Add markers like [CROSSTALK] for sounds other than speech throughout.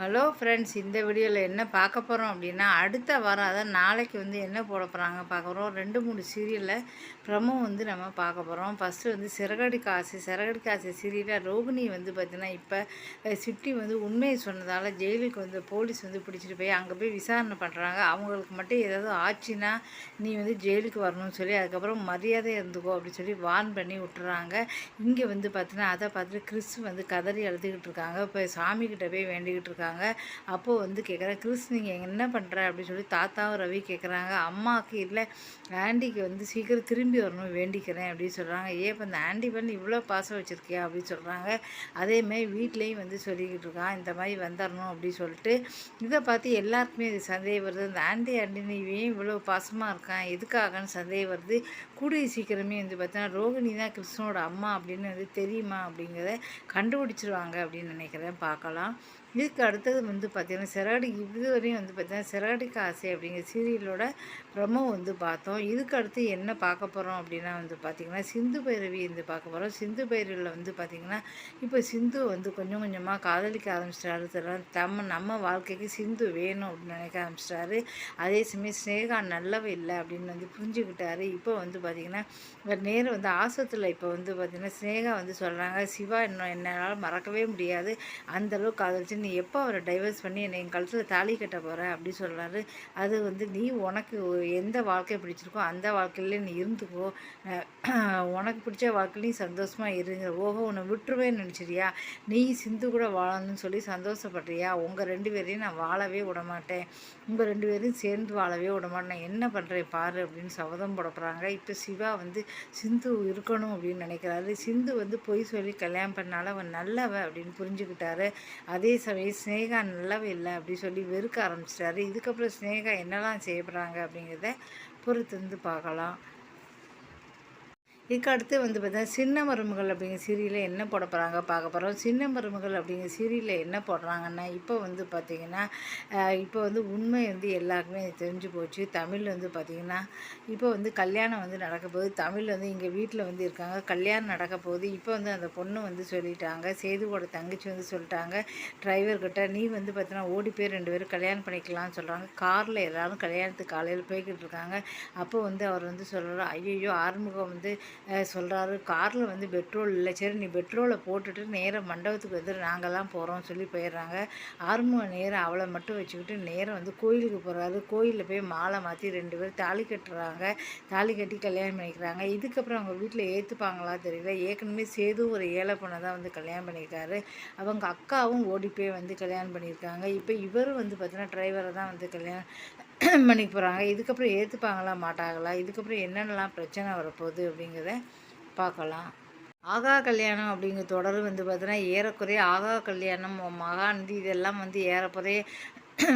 Hello friends இந்த வீடியோவில் என்ன பார்க்க போகிறோம் அப்படின்னா அடுத்த வாரம் அதான் நாளைக்கு வந்து என்ன போட போகிறாங்க பார்க்க போகிறோம் ரெண்டு மூணு சீரியலில் ப்ரமோ வந்து நம்ம பார்க்க போகிறோம் ஃபஸ்ட்டு வந்து சிறகடி காசு. சிறகடி காசு சீரியலில் ரோகிணி வந்து பார்த்திங்கன்னா இப்போ சிட்டி வந்து உண்மையை சொன்னதால் ஜெயிலுக்கு வந்து போலீஸ் வந்து பிடிச்சிட்டு போய் அங்கே போய் விசாரணை பண்ணுறாங்க அவங்களுக்கு மட்டும் ஏதாவது ஆச்சுன்னா நீ வந்து ஜெயிலுக்கு வரணும்னு சொல்லி அதுக்கப்புறம் மரியாதை இருந்துக்கோ அப்படின்னு சொல்லி வார்ன் பண்ணி விட்டுறாங்க. இங்கே வந்து பார்த்திங்கன்னா அதை பார்த்துட்டு கிறிஸ் வந்து கதறி எழுதுகிட்டு இருக்காங்க. இப்போ சாமிக்கிட்ட போய் வேண்டிக்கிட்டு இருக்காங்க. அப்போது வந்து கேட்குறேன் கிறிஸ் நீங்கள் என்ன பண்ணுற அப்படின்னு சொல்லி தாத்தாவும் ரவி கேட்குறாங்க அம்மாவுக்கு இல்லை ஆண்டிக்கு வந்து சீக்கிரம் திரும்பி வரணும் வேண்டிக்கிறேன் அப்படின்னு சொல்கிறாங்க ஏன் இப்போ இந்த ஆண்டி பண்ணி இவ்வளோ பாசம் வச்சுருக்கியா? அப்படின்னு சொல்கிறாங்க அதேமாதிரி வீட்லேயும் வந்து சொல்லிக்கிட்டு இருக்கான். இந்த மாதிரி வந்துடணும் அப்படின்னு சொல்லிட்டு இதை பார்த்து எல்லாருக்குமே இது சந்தேகம் வருது. இந்த ஆண்டி ஆண்டி ஏன் இவ்வளோ பாசமாக இருக்கான்? எதுக்காகன்னு சந்தேகம் வருது. கூடிய சீக்கிரமே வந்து பார்த்தீங்கன்னா ரோகிணி தான் கிருஷ்ணனோட அம்மா அப்படின்னு வந்து தெரியுமா அப்படிங்கிறத கண்டுபிடிச்சிருவாங்க அப்படின்னு நினைக்கிறேன். பார்க்கலாம். இதுக்கு அடுத்தது வந்து பார்த்திங்கன்னா சிறகடி இதுவரையும் வந்து பார்த்திங்கன்னா சிறகடிக்கு ஆசை அப்படிங்கிற சீரியலோட ப்ரமோ வந்து பார்த்தோம். இதுக்கு அடுத்து என்ன பார்க்க போகிறோம் அப்படின்னா வந்து பார்த்திங்கன்னா சிந்து பைரவி வந்து பார்க்க போகிறோம் சிந்து பைரவியில் வந்து பார்த்திங்கன்னா இப்போ சிந்து வந்து கொஞ்சம் கொஞ்சமாக காதலிக்க ஆரம்பிச்சிட்டாரு. தரம் தம்ம நம்ம வாழ்க்கைக்கு சிந்து வேணும் அப்படின்னு நினைக்க ஆரம்பிச்சிட்டாரு. அதே சமயம் ஸ்னேகா நல்லவ இல்லை அப்படின்னு வந்து புரிஞ்சுக்கிட்டாரு. இப்போ வந்து பார்த்திங்கன்னா நேரம் வந்து ஆசத்தில் இப்போ வந்து பார்த்திங்கன்னா ஸ்னேகா வந்து சொல்கிறாங்க சிவா இன்னும் என்னால் மறக்கவே முடியாது. அந்தளவுக்கு காதலிச்சு நீ எப்போ அவரை டைவர்ஸ் பண்ணி என்னை என் கழுத்தில் தாலி கட்ட போகிற அப்படின்னு சொல்கிறாரு அது வந்து நீ உனக்கு எந்த வாழ்க்கை பிடிச்சிருக்கோ அந்த வாழ்க்கையிலே நீ இருந்துக்கோ. உனக்கு பிடிச்ச வாழ்க்கையிலையும் சந்தோஷமாக இருங்க. ஓஹோ உன்னை விட்டுருவேன்னு நினச்சிரியா நீ சிந்து கூட வாழணும்னு சொல்லி சந்தோஷப்படுறியா? உங்கள் ரெண்டு பேரையும் நான் வாழவே விட மாட்டேன் உங்கள் ரெண்டு பேரையும் சேர்ந்து வாழவே விட மாட்டேன் என்ன பண்ணுறேன் பாரு அப்படின்னு சபதம் போடப்படுறாங்க. இப்போ சிவா வந்து சிந்து இருக்கணும் அப்படின்னு நினைக்கிறாரு. சிந்து வந்து பொய் சொல்லி கல்யாணம் பண்ணால அவன் நல்லவ அப்படின்னு புரிஞ்சுக்கிட்டாரு. அதே சமயம் ஸ்னேகா நல்லாவே இல்லை அப்படி சொல்லி வெறுக்க ஆரம்பிச்சிட்டாரு. இதுக்கப்புறம் ஸ்னேகா என்னெல்லாம் செய்யப்படுறாங்க அப்படிங்கிறத பொறுத்து வந்து பார்க்கலாம். இதுக்கு அடுத்து வந்து பார்த்தீங்கன்னா சின்ன மருமகள் அப்படிங்கிற சீரியலில் என்ன போட போகிறாங்க பார்க்க போகிறோம் சின்ன மருமகள் அப்படிங்கிற சீரியலில் என்ன போடுறாங்கன்னா இப்போ வந்து பார்த்திங்கன்னா இப்போ வந்து உண்மை வந்து எல்லாருக்குமே தெரிஞ்சு போச்சு. தமிழ் வந்து பார்த்திங்கன்னா இப்போ வந்து கல்யாணம் வந்து நடக்க போகுது. தமிழ் வந்து இங்கே வீட்டில் வந்து இருக்காங்க. கல்யாணம் நடக்க போகுது. இப்போ வந்து அந்த பொண்ணு வந்து சொல்லிட்டாங்க. சேதுவோட தங்கச்சி வந்து சொல்லிட்டாங்க. டிரைவர்கிட்ட நீ வந்து பார்த்தீங்கன்னா ஓடி போய் ரெண்டு பேரும் கல்யாணம் பண்ணிக்கலாம்னு சொல்கிறாங்க காரில் எல்லோரும் கல்யாணத்துக்கு காலையில் போய்கிட்டு இருக்காங்க. அப்போ வந்து அவர் வந்து சொல்கிறார் ஐயோ ஆறுமுகம் வந்து சொல்கிறாரு காரில் வந்து பெட்ரோல் இல்லை. சரி நீ பெட்ரோலை போட்டுட்டு நேராக மண்டபத்துக்கு வந்து நாங்கள்லாம் போகிறோம் சொல்லி போயிடுறாங்க. ஆறுமுக நேரம் அவளை மட்டும் வச்சுக்கிட்டு நேரம் வந்து கோயிலுக்கு போகிறாரு கோயிலில் போய் மாலை மாற்றி ரெண்டு பேர் தாலி கட்டுறாங்க. தாலி கட்டி கல்யாணம் பண்ணிக்கிறாங்க. இதுக்கப்புறம் அவங்க வீட்டில் ஏற்றுப்பாங்களா தெரியல. ஏற்கனவே சேது ஒரு ஏழை பொண்ணை தான் வந்து கல்யாணம் பண்ணியிருக்காரு. அவங்க அக்காவும் ஓடி போய் வந்து கல்யாணம் பண்ணியிருக்காங்க. இப்போ இவரும் வந்து பார்த்தீங்கன்னா டிரைவரை தான் வந்து கல்யாணம் பண்ணிக்க போகிறாங்க இதுக்கப்புறம் ஏற்றுப்பாங்களா மாட்டாங்களா? இதுக்கப்புறம் என்னென்னலாம் பிரச்சனை வரப்போகுது அப்படிங்கிறத பார்க்கலாம். ஆகா கல்யாணம் அப்படிங்கிற தொடர் வந்து பார்த்தீங்கன்னா ஏறக்குறைய ஆகா கல்யாணம் மகாநதி இதெல்லாம் வந்து ஏறக்குறைய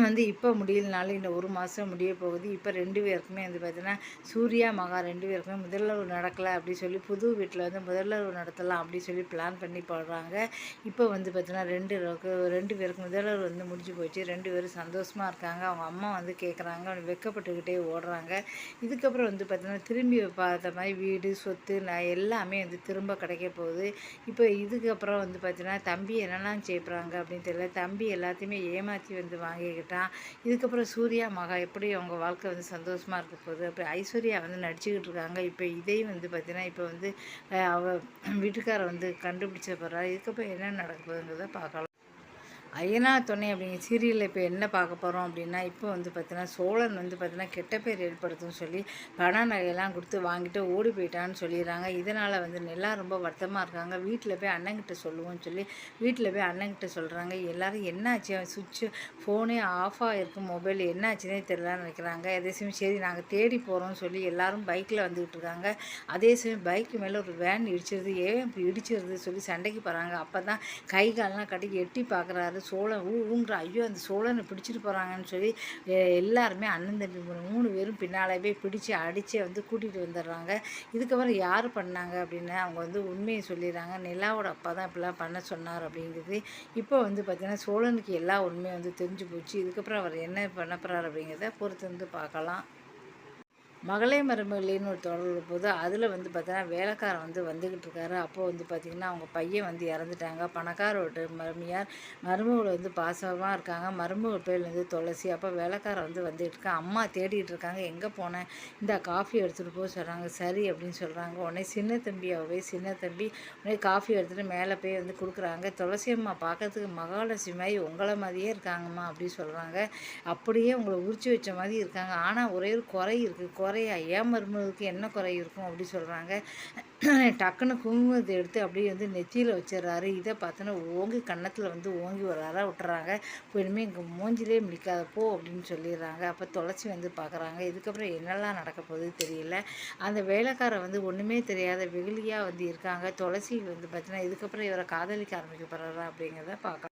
வந்து இப்போ முடியலனாலும் இந்த ஒரு மாதம் முடிய போகுது. இப்போ ரெண்டு பேருக்குமே வந்து பார்த்தீங்கன்னா சூர்யா மகா ரெண்டு பேருக்குமே முதல்வர் நடக்கலை அப்படின்னு சொல்லி புது வீட்டில் வந்து முதல்வர் நடத்தலாம் அப்படின்னு சொல்லி பிளான் பண்ணி போடுறாங்க. இப்போ வந்து பார்த்தீங்கன்னா ரெண்டு ரெண்டு பேருக்கு முதல்வர் வந்து முடிஞ்சு போச்சு. ரெண்டு பேரும் சந்தோஷமாக இருக்காங்க. அவங்க அம்மா வந்து கேட்குறாங்க அவங்க வெக்கப்பட்டுக்கிட்டே ஓடுறாங்க. இதுக்கப்புறம் வந்து பார்த்தீங்கன்னா திரும்பி பார்த்த மாதிரி வீடு சொத்து நான் எல்லாமே வந்து திரும்ப கிடைக்க போகுது. இப்போ இதுக்கப்புறம் வந்து பார்த்தீங்கன்னா தம்பி என்னெல்லாம் செய்கிறாங்க அப்படின்னு தெரியல. தம்பி எல்லாத்தையுமே ஏமாற்றி வந்து வாங்கி பண்ணிக்கிட்டான் இதுக்கப்புறம் சூர்யா மகா எப்படி அவங்க வாழ்க்கை வந்து சந்தோஷமாக இருக்க போகுது? அப்படி ஐஸ்வர்யா வந்து நடிச்சுக்கிட்டு இருக்காங்க. இப்போ இதையும் வந்து பார்த்திங்கன்னா இப்போ வந்து அவ வீட்டுக்காரை வந்து கண்டுபிடிச்ச போகிறா இதுக்கப்புறம் என்ன நடக்க போகுதுங்கிறத பார்க்கலாம். ஐயனா துணை அப்படிங்கிற சீரியலில் இப்போ என்ன பார்க்க போகிறோம் அப்படின்னா இப்போ வந்து பார்த்தீங்கன்னா சோழன் வந்து பார்த்தீங்கன்னா கெட்ட பேர் ஏற்படுத்தும்னு சொல்லி பண நகையெல்லாம் கொடுத்து வாங்கிட்டு ஓடி போயிட்டான்னு சொல்லிடுறாங்க. இதனால் வந்து நல்லா ரொம்ப வருத்தமாக இருக்காங்க. வீட்டில் போய் அண்ணங்கிட்ட சொல்லுவோம்னு சொல்லி வீட்டில் போய் அண்ணங்கிட்ட சொல்கிறாங்க எல்லோரும் என்னாச்சு? அவன் சுவிட்சு ஃபோனே ஆஃப் ஆகிருக்கும் மொபைல் என்னாச்சுன்னே தெரியலான்னு நினைக்கிறாங்க. அதே சமயம் சரி நாங்கள் தேடி போகிறோம்னு சொல்லி எல்லோரும் பைக்கில் வந்துக்கிட்டு இருக்காங்க. அதே சமயம் பைக்கு மேலே ஒரு வேன் இடிச்சிருது. ஏன் இப்படி இடிச்சிருது சொல்லி சண்டைக்கு போகிறாங்க அப்போ தான் கை காலெலாம் கட்டி எட்டி பார்க்குறாரு சோழன் ஊ ஊங்குற ஐயோ அந்த சோழனை பிடிச்சிட்டு போகிறாங்கன்னு சொல்லி எல்லாருமே அண்ணன் தம்பி மூணு பேரும் பின்னாலே பிடிச்சி அடித்து வந்து கூட்டிகிட்டு வந்துடுறாங்க. இதுக்கப்புறம் யார் பண்ணாங்க அப்படின்னு அவங்க வந்து உண்மையை சொல்லிடுறாங்க. நிலாவோட அப்பா தான் இப்படிலாம் பண்ண சொன்னார் அப்படிங்கிறது. இப்போ வந்து பார்த்திங்கன்னா சோழனுக்கு எல்லா உண்மையும் வந்து தெரிஞ்சு போச்சு. இதுக்கப்புறம் அவர் என்ன பண்ண போகிறார் அப்படிங்கிறத பொறுத்து வந்து பார்க்கலாம். மகளே மருமகளின்னு ஒரு தொடர் போது அதில் வந்து பார்த்தீங்கன்னா வேலைக்காரன் வந்து வந்துக்கிட்டு இருக்காரு. அப்போது வந்து பார்த்திங்கன்னா அவங்க பையன் வந்து இறந்துட்டாங்க. பணக்காரோட மருமையார் மருமகள் வந்து பாசமாக இருக்காங்க. மருமகள் பேர் வந்து துளசி. அப்போ வேலைக்காரன் வந்து வந்துக்கிட்டு இருக்கான் அம்மா தேடிட்டு இருக்காங்க. எங்கே போனேன் இந்த காஃபி எடுத்துகிட்டு போக சொல்கிறாங்க சரி அப்படின்னு சொல்கிறாங்க உடனே சின்ன தம்பியாவை போய் சின்ன தம்பி. உடனே காஃபி எடுத்துகிட்டு மேலே போய் வந்து கொடுக்குறாங்க. துளசி அம்மா பார்க்கறதுக்கு மகாலட்சுமி மாதிரி உங்களை மாதிரியே இருக்காங்கம்மா அப்படின்னு சொல்கிறாங்க அப்படியே உங்களை உரிச்சு வச்ச மாதிரி இருக்காங்க. ஆனால் ஒரே ஒரு குறை இருக்குது குறையா ஏன் மருமகளுக்கு என்ன குறை இருக்கும் அப்படி சொல்கிறாங்க [CLEARS THROAT] டக்குன்னு குங்குமத்தை எடுத்து அப்படியே வந்து நெத்தியில் வச்சிடுறாரு. இதை பார்த்தோன்னா ஓங்கி கன்னத்தில் வந்து ஓங்கி வர்றாரா விட்டுறாங்க. இனிமேல் இங்கே மூஞ்சிலே மிளிக்காத போ அப்படின்னு சொல்லிடுறாங்க. அப்போ துளசி வந்து பார்க்குறாங்க. இதுக்கப்புறம் என்னெல்லாம் நடக்க போகுது தெரியல. அந்த வேலைக்காரன் வந்து ஒன்றுமே தெரியாத வெகுளியாக வந்து இருக்காங்க. துளசி வந்து பார்த்தீங்கன்னா இதுக்கப்புறம் இவரை காதலிக்க ஆரம்பிக்க போகிறாரா அப்படிங்கிறத பார்க்கலாம்